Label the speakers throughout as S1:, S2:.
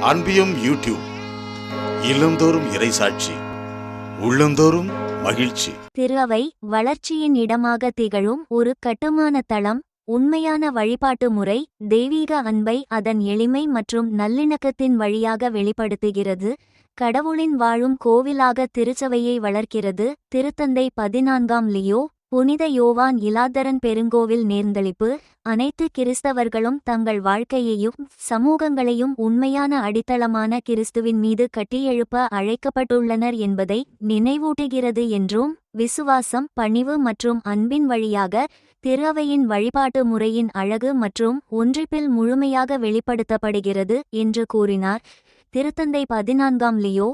S1: அன்பியும் YouTube இல்லந்தோறும் இறைசாட்சி உள்ளந்தோறும் மகிழ்ச்சி.
S2: திருவை வளர்ச்சியின் இடமாக திகழும் ஒரு கட்டுமான தளம் உண்மையான வழிபாட்டு முறை தெய்வீக அன்பை அதன் எளிமை மற்றும் நல்லிணக்கத்தின் வழியாக வெளிப்படுத்துகிறது கடவுளின் வாழும் கோவிலாக திருச்சபையை வளர்க்கிறது திருத்தந்தை பதினான்காம் லியோ புனித யோவான் இலாதரன் பெருங்கோவில் நேர்ந்தளிப்பு அனைத்து கிறிஸ்தவர்களும் தங்கள் வாழ்க்கையையும் சமூகங்களையும் உண்மையான அடித்தளமான கிறிஸ்துவின் மீது கட்டியெழுப்ப அழைக்கப்பட்டுள்ளனர் என்பதை நினைவூட்டுகிறது என்றும் விசுவாசம் பணிவு மற்றும் அன்பின் வழியாக திருவையின் வழிபாட்டு முறையின் அழகு மற்றும் ஒன்றிப்பில் முழுமையாக வெளிப்படுத்தப்படுகிறது என்று கூறினார். திருத்தந்தை பதினான்காம் லியோ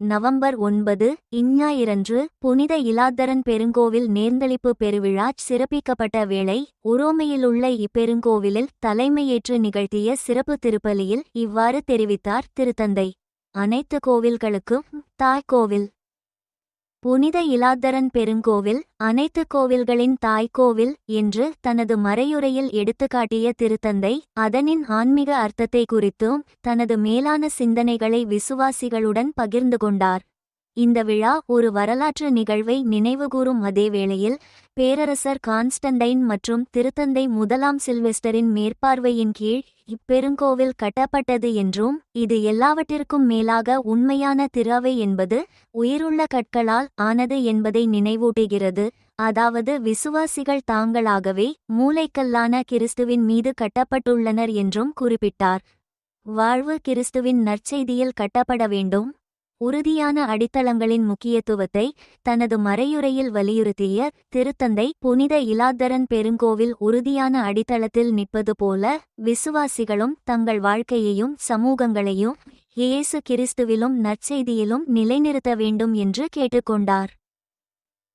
S2: நவம்பர் ஒன்பது இஞ்ஞாயிறன்று புனித இலாத்தரன் பெருங்கோவில் நேர்ந்தளிப்பு பெருவிழா சிறப்பிக்கப்பட்ட வேளை உரோமையிலுள்ள இப்பெருங்கோவிலில் தலைமையேற்று நிகழ்த்திய சிறப்பு திருப்பலியில் இவ்வாறு தெரிவித்தார் திருத்தந்தை. அனைத்து கோவில்களுக்கும் தாய்க்கோவில் புனித இலாத்தரன் பெருங்கோவில் அனைத்து கோவில்களின் தாய்க்கோவில் என்று தனது மறையுரையில் எடுத்துக்காட்டிய திருத்தந்தை அதனின் ஆன்மீக அர்த்தத்தை குறித்தும் தனது மேலான சிந்தனைகளை விசுவாசிகளுடன் பகிர்ந்து கொண்டார். இந்த விழா ஒரு வரலாற்று நிகழ்வை நினைவுகூரும் அதே வேளையில் பேரரசர் கான்ஸ்டன்டைன் மற்றும் திருத்தந்தை முதலாம் சில்வெஸ்டரின் மேற்பார்வையின் கீழ் இப்பெருங்கோவில் கட்டப்பட்டது என்றும் இது எல்லாவற்றிற்கும் மேலாக உண்மையான திராவை என்பது உயிருள்ள கற்களால் ஆனது என்பதை நினைவூட்டுகிறது. அதாவது விசுவாசிகள் தாங்களாகவே மூளைக்கல்லான கிறிஸ்துவின் மீது கட்டப்பட்டுள்ளனர் என்றும் குறிப்பிட்டார். வாழ்வு கிறிஸ்துவின் நற்செய்தியில் கட்டப்பட வேண்டும். உறுதியான அடித்தளங்களின் முக்கியத்துவத்தை தனது மறையுரையில் வலியுறுத்திய திருத்தந்தை புனித இலாத்தரன் பெருங்கோவில் உறுதியான அடித்தளத்தில் நிற்பது போல விசுவாசிகளும் தங்கள் வாழ்க்கையையும் சமூகங்களையும் இயேசு கிறிஸ்துவிலும் நற்செய்தியிலும் நிலைநிறுத்த வேண்டும் என்று கேட்டுக்கொண்டார்.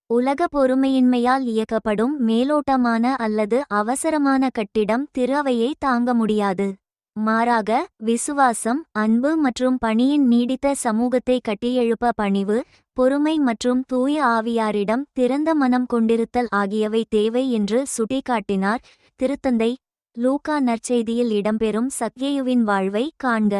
S2: உலக பொறுமையின்மையால் இயக்கப்படும் மேலோட்டமான அல்லது அவசரமான கட்டிடம் திரு தாங்க முடியாது. மாறாக விசுவாசம் அன்பு மற்றும் பணியின் நீடித்த சமூகத்தை கட்டியெழுப்ப பணிவு பொறுமை மற்றும் தூய ஆவியாரிடம் திறந்த மனம் கொண்டிருத்தல் ஆகியவை தேவை என்று சுட்டிக்காட்டினார். திருத்தந்தை லூக்கா நற்செய்தியில் இடம்பெறும் சக்யேயுவின் வாழ்வை காண்க.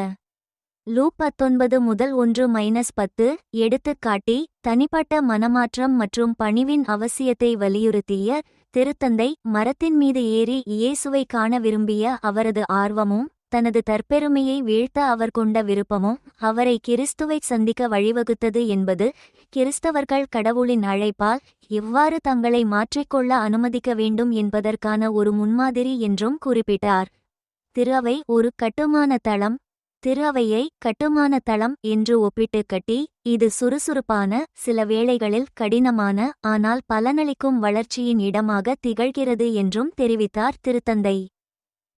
S2: லூ பத்தொன்பது முதல் ஒன்று மைனஸ் பத்து எடுத்துக்காட்டி தனிப்பட்ட மனமாற்றம் மற்றும் பணிவின் அவசியத்தை வலியுறுத்திய திருத்தந்தை மரத்தின் மீது ஏறி இயேசுவை காண விரும்பிய அவரது ஆர்வமும் தனது தற்பெருமையை வீழ்த்த அவர் கொண்ட விருப்பமும் அவரை கிறிஸ்துவைச் சந்திக்க வழிவகுத்தது என்பது கிறிஸ்தவர்கள் கடவுளின் அழைப்பால் எவ்வாறு தங்களை மாற்றிக்கொள்ள அனுமதிக்க வேண்டும் என்பதற்கான ஒரு முன்மாதிரி என்றும் குறிப்பிட்டார். திரு அவை ஒரு கட்டுமான தளம் திரு அவையை கட்டுமான தளம் என்று ஒப்பிட்டு கட்டி இது சுறுசுறுப்பான சில வேளைகளில் கடினமான ஆனால் பலனளிக்கும் வளர்ச்சியின் இடமாக திகழ்கிறது என்றும் தெரிவித்தார் திருத்தந்தை.